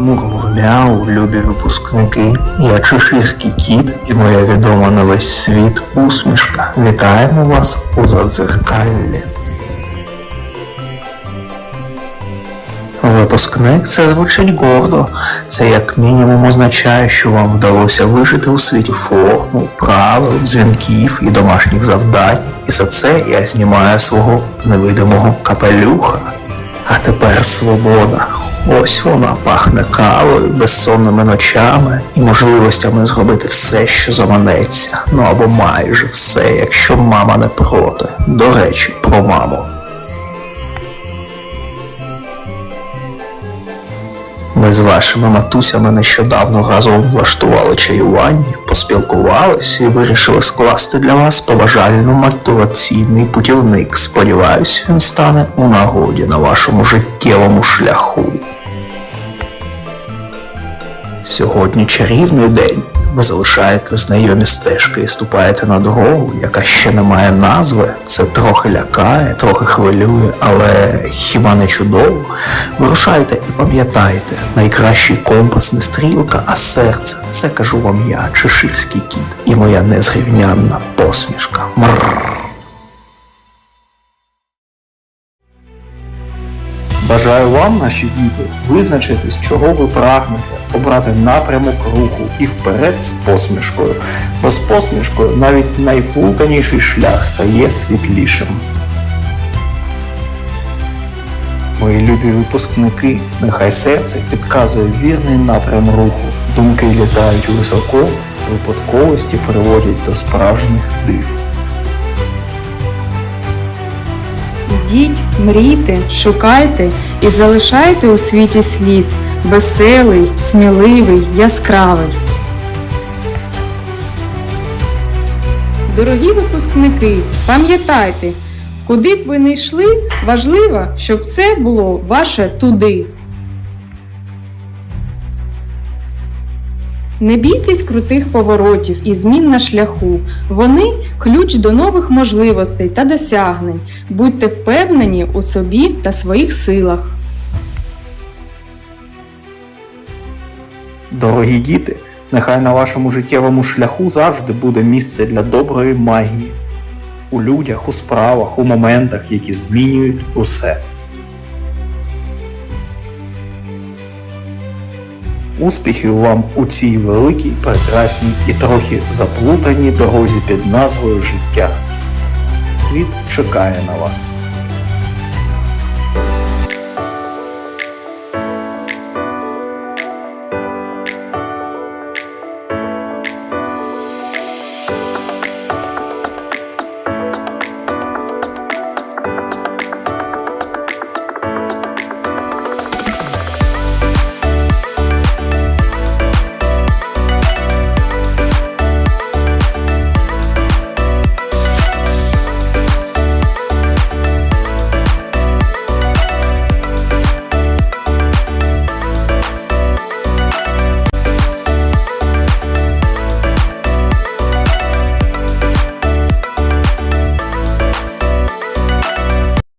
Мур-мур-мяу, любі випускники. Я Чеширський кіт і моя відома на весь світ усмішка. Вітаємо вас у задзеркаллі. Випускник це звучить гордо. Це як мінімум означає, що вам вдалося вижити у світі форму, правил, дзвінків і домашніх завдань. І за це я знімаю свого невидимого капелюха. А тепер свобода. Ось вона пахне кавою, безсонними ночами і можливостями зробити все, що заманеться. Ну або майже все, якщо мама не проти. До речі, про маму. Ми з вашими матусями нещодавно разом влаштували чаювання, поспілкувались і вирішили скласти для вас поважально мотиваційний путівник. Сподіваюсь, він стане у нагоді на вашому життєвому шляху. Сьогодні чарівний день. Ви залишаєте знайомі стежки і ступаєте на дорогу, яка ще не має назви. Це трохи лякає, трохи хвилює, але хіба не чудово? Вирушайте і пам'ятайте, найкращий компас не стрілка, а серце. Це кажу вам я, чеширський кіт, і моя незрівнянна посмішка. Мрррр. Бажаю вам, наші діти, визначитись, чого ви прагнете, обрати напрямок руху і вперед з посмішкою. Бо з посмішкою навіть найплутаніший шлях стає світлішим. Мої любі випускники, нехай серце підказує вірний напрям руху. Думки літають високо, випадковості приводять до справжніх див. Йдіть, мрійте, шукайте і залишайте у світі слід веселий, сміливий, яскравий. Дорогі випускники, пам'ятайте, куди б ви не йшли, важливо, щоб все було ваше туди. Не бійтесь крутих поворотів і змін на шляху. Вони ключ до нових можливостей та досягнень. Будьте впевнені у собі та своїх силах. Дорогі діти, нехай на вашому життєвому шляху завжди буде місце для доброї магії. У людях, у справах, у моментах, які змінюють усе. Успіхів вам у цій великій, прекрасній і трохи заплутаній дорозі під назвою життя. Світ чекає на вас.